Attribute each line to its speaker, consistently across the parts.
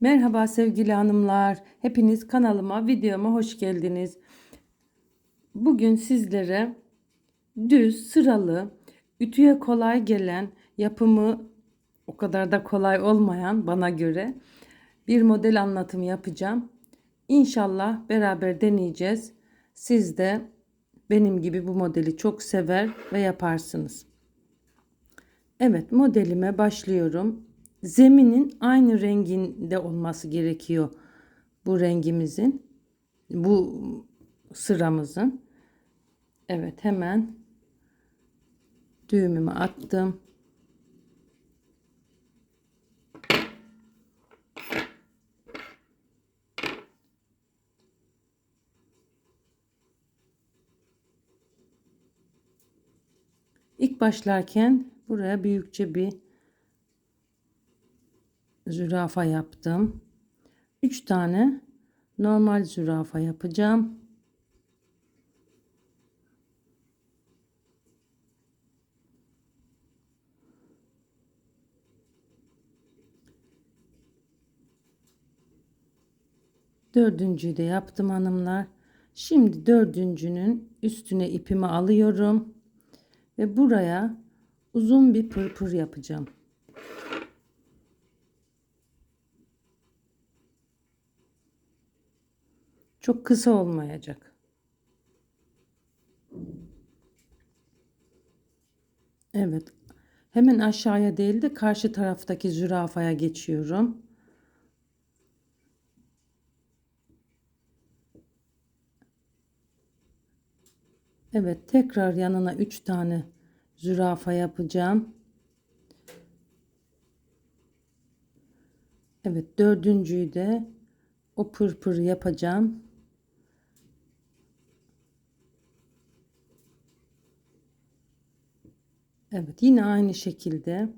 Speaker 1: Merhaba sevgili hanımlar. Hepiniz kanalıma, videoma hoş geldiniz. Bugün sizlere düz, sıralı, ütüye kolay gelen, yapımı o kadar da kolay olmayan bana göre bir model anlatımı yapacağım. İnşallah beraber deneyeceğiz. Siz de benim gibi bu modeli çok sever ve yaparsınız. Evet modelime başlıyorum. Zeminin aynı renginde olması gerekiyor bu rengimizin. Bu sıramızın. Evet hemen düğümümü attım. İlk başlarken buraya büyükçe bir zürafa yaptım. 3 tane normal zürafa yapacağım. Dördüncüyü de yaptım hanımlar. Şimdi dördüncünün üstüne ipimi alıyorum ve buraya uzun bir pırpır yapacağım. Çok kısa olmayacak. Evet. Hemen aşağıya değil de karşı taraftaki zürafaya geçiyorum. Evet, tekrar yanına 3 tane zürafa yapacağım. Evet, dördüncüyü de o pırpır yapacağım. Evet yine aynı şekilde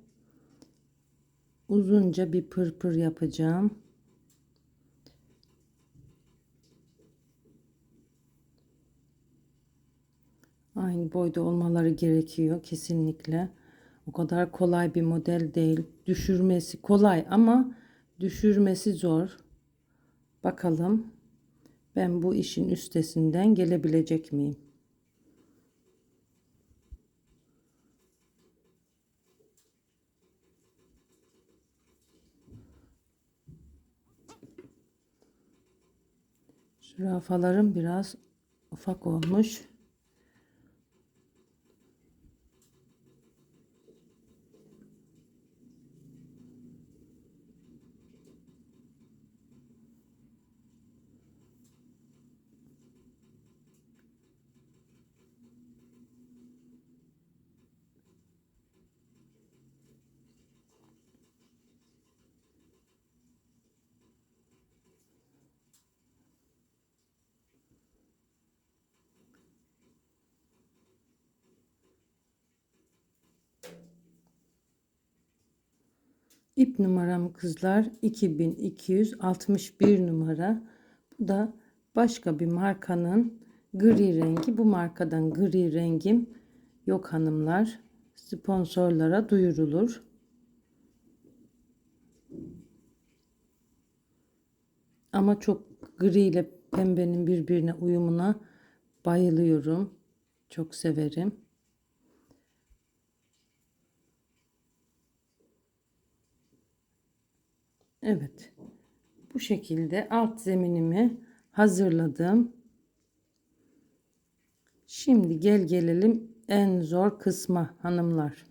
Speaker 1: uzunca bir pırpır yapacağım. Aynı boyda olmaları gerekiyor kesinlikle. O kadar kolay bir model değil. Düşürmesi kolay ama düşürmesi zor. Bakalım ben bu işin üstesinden gelebilecek miyim? Zürafalarım biraz ufak olmuş. İp numaram kızlar 2261 numara. Bu da başka bir markanın gri rengi. Bu markadan gri rengim yok hanımlar. Sponsorlara duyurulur. Ama çok gri ile pembenin birbirine uyumuna bayılıyorum. Çok severim. Evet. Bu şekilde alt zeminimi hazırladım. Şimdi gel gelelim en zor kısma hanımlar.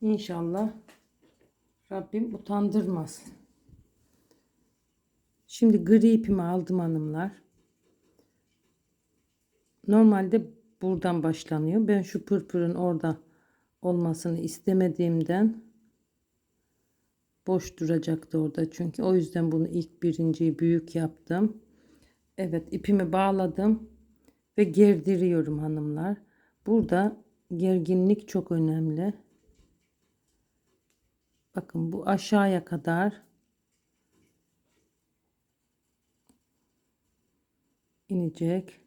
Speaker 1: İnşallah Rabbim utandırmaz. Şimdi gri ipimi aldım hanımlar. Normalde buradan başlanıyor. Ben şu pırpırın orada olmasını istemediğimden boş duracaktı orada çünkü. O yüzden bunu ilk birinciyi büyük yaptım. Evet ipimi bağladım ve gerdiriyorum hanımlar. Burada gerginlik çok önemli. Bakın bu aşağıya kadar inecek.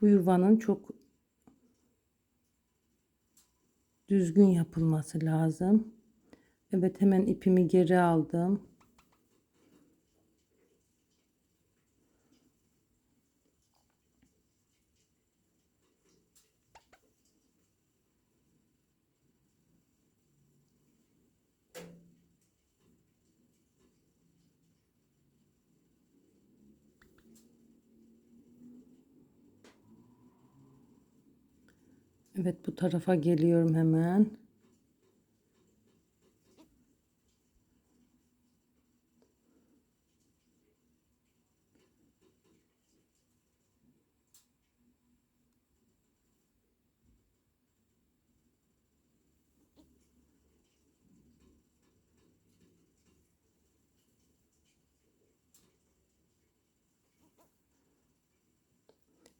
Speaker 1: Bu yuvanın çok düzgün yapılması lazım. Evet hemen ipimi geri aldım. Evet bu tarafa geliyorum hemen.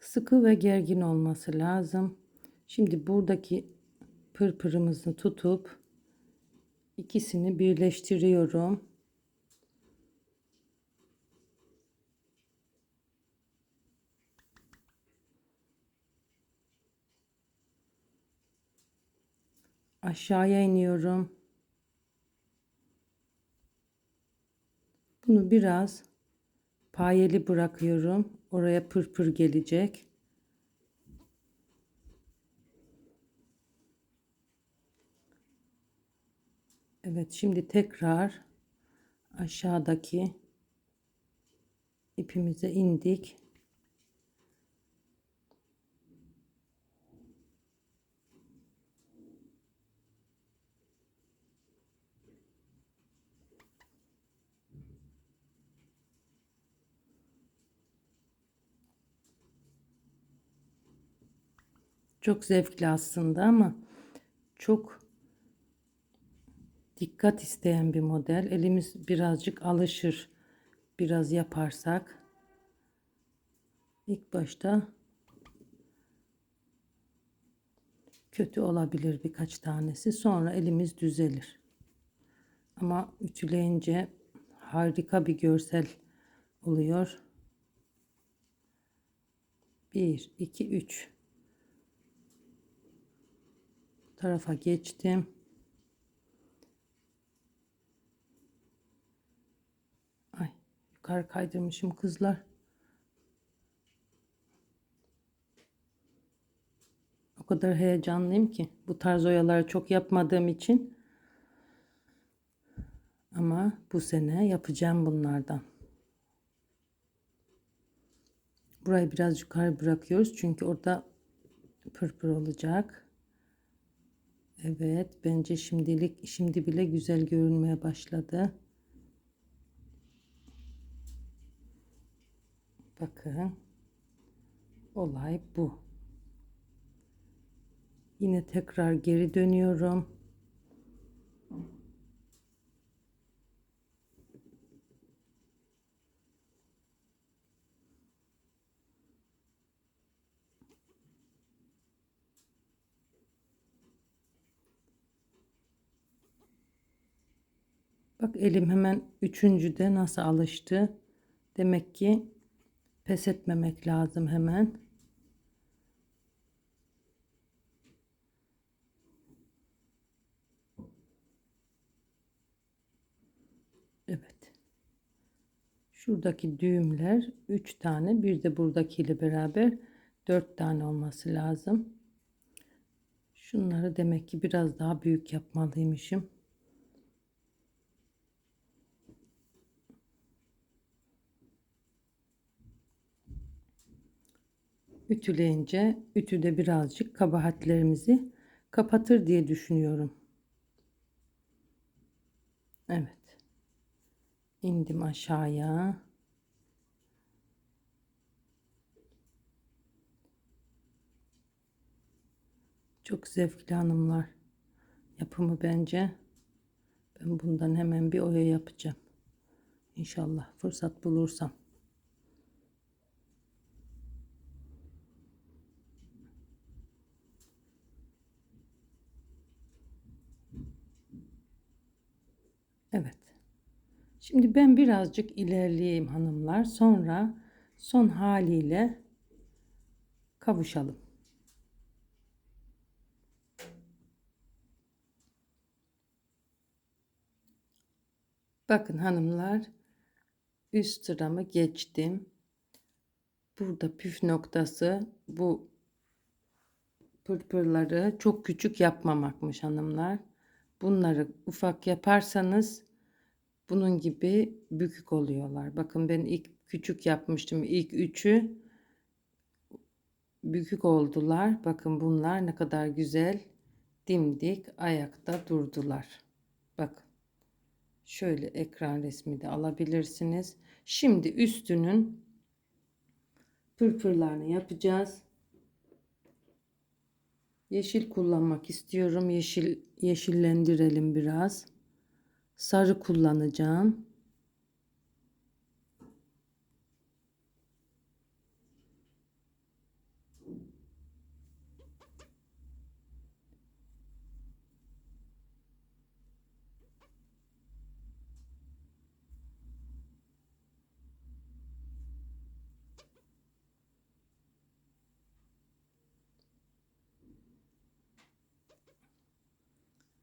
Speaker 1: Sıkı ve gergin olması lazım. Şimdi buradaki pırpırımızı tutup ikisini birleştiriyorum. Aşağıya iniyorum. Bunu biraz payeli bırakıyorum. Oraya pırpır gelecek. Evet şimdi tekrar aşağıdaki ipimize indik. Çok zevkli aslında ama çok dikkat isteyen bir model. Elimiz birazcık alışır. Biraz yaparsak. ilk başta kötü olabilir birkaç tanesi. Sonra elimiz düzelir. Ama ütüleyince harika bir görsel oluyor. 1 2 3 tarafa geçtim. Yukarı kaydırmışım kızlar. O kadar heyecanlıyım ki bu tarz oyaları çok yapmadığım için. Ama bu sene yapacağım bunlardan. Burayı biraz yukarı bırakıyoruz çünkü orada pırpır olacak. Evet, bence şimdilik şimdi bile güzel görünmeye başladı. Bakın. Olay bu. Yine tekrar geri dönüyorum. Bak elim hemen üçüncüde nasıl alıştı. Demek ki pes etmemek lazım hemen. Evet. Şuradaki düğümler 3 tane bir de buradakiyle beraber 4 tane olması lazım. Şunları demek ki biraz daha büyük yapmalıymışım. Ütüleyince ütüde birazcık kabahatlerimizi kapatır diye düşünüyorum. Evet. indim aşağıya. Çok zevkli hanımlar. Yapımı bence. Ben bundan hemen bir oya yapacağım. İnşallah fırsat bulursam. Evet. Şimdi ben birazcık ilerleyeyim hanımlar. Sonra son haliyle kavuşalım. Bakın hanımlar üst sıramı geçtim. Burada püf noktası bu pırpırları çok küçük yapmamakmış hanımlar. Bunları ufak yaparsanız bunun gibi bükük oluyorlar. Bakın ben ilk küçük yapmıştım. İlk üçü bükük oldular. Bakın bunlar ne kadar güzel dimdik ayakta durdular. Bakın. Şöyle ekran resmi de alabilirsiniz. Şimdi üstünün pırpırlarını yapacağız. Yeşil kullanmak istiyorum. Yeşil yeşillendirelim biraz. Sarı kullanacağım.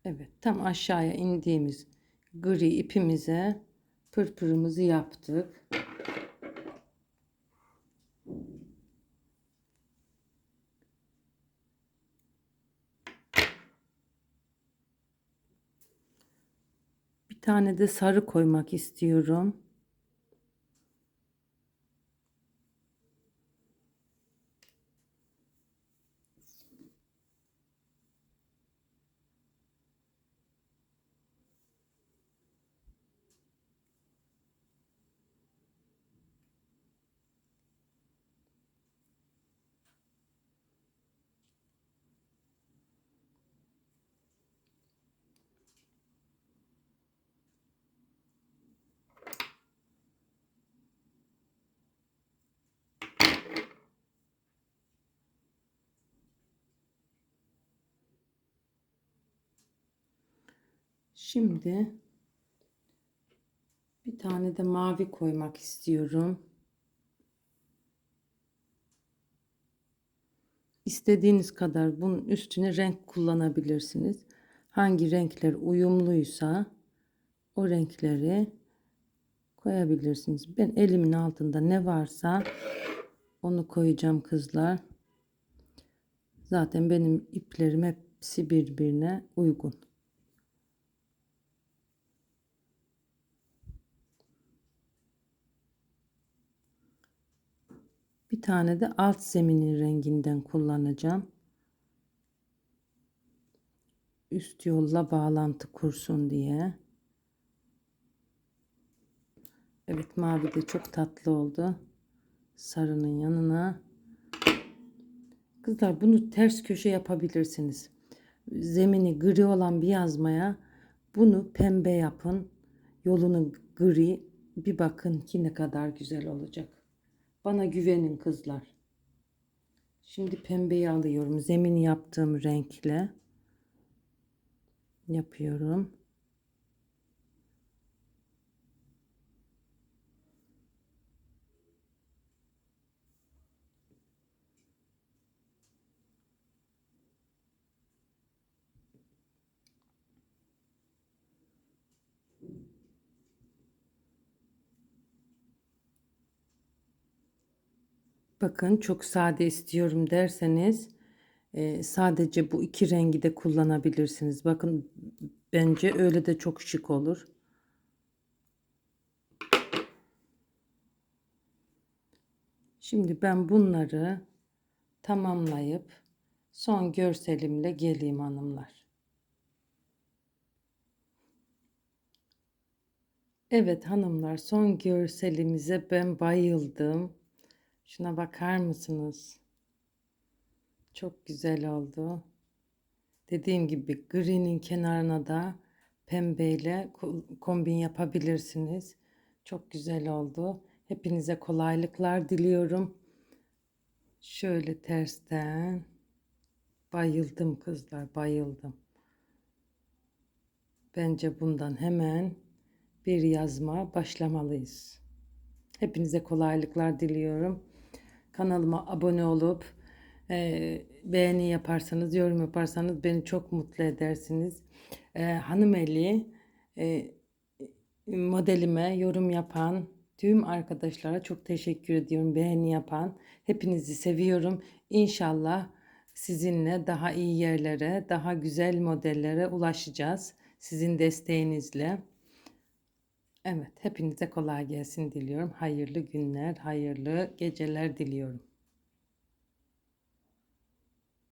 Speaker 1: Evet tam aşağıya indiğimiz gri ipimize pırpırımızı yaptık. Bir tane de sarı koymak istiyorum. Şimdi bir tane de mavi koymak istiyorum. İstediğiniz kadar bunun üstüne renk kullanabilirsiniz. Hangi renkler uyumluysa o renkleri koyabilirsiniz. Ben elimin altında ne varsa onu koyacağım kızlar. Zaten benim iplerim hepsi birbirine uygun. Bir tane de alt zeminin renginden kullanacağım. Üst yolla bağlantı kursun diye. Evet mavi de çok tatlı oldu. Sarının yanına. Kızlar bunu ters köşe yapabilirsiniz. Zemini gri olan bir yazmaya bunu pembe yapın. Yolunu gri bir bakın ki ne kadar güzel olacak. Bana güvenin kızlar. Şimdi pembeyi alıyorum. Zemin yaptığım renkle yapıyorum. Bakın çok sade istiyorum derseniz e, sadece bu iki rengi de kullanabilirsiniz. Bakın bence öyle de çok şık olur. Şimdi ben bunları tamamlayıp son görselimle geleyim hanımlar. Evet hanımlar son görselimize ben bayıldım. Şuna bakar mısınız? Çok güzel oldu. Dediğim gibi green'in kenarına da pembeyle kombin yapabilirsiniz. Çok güzel oldu. Hepinize kolaylıklar diliyorum. Şöyle tersten. Bayıldım kızlar, bayıldım. Bence bundan hemen bir yazma başlamalıyız. Hepinize kolaylıklar diliyorum. Kanalıma abone olup e, beğeni yaparsanız, yorum yaparsanız beni çok mutlu edersiniz. E, Hanım Eli e, modelime yorum yapan tüm arkadaşlara çok teşekkür ediyorum. Beğeni yapan. Hepinizi seviyorum. İnşallah sizinle daha iyi yerlere, daha güzel modellere ulaşacağız. Sizin desteğinizle. Evet, hepinize kolay gelsin diliyorum. Hayırlı günler, hayırlı geceler diliyorum.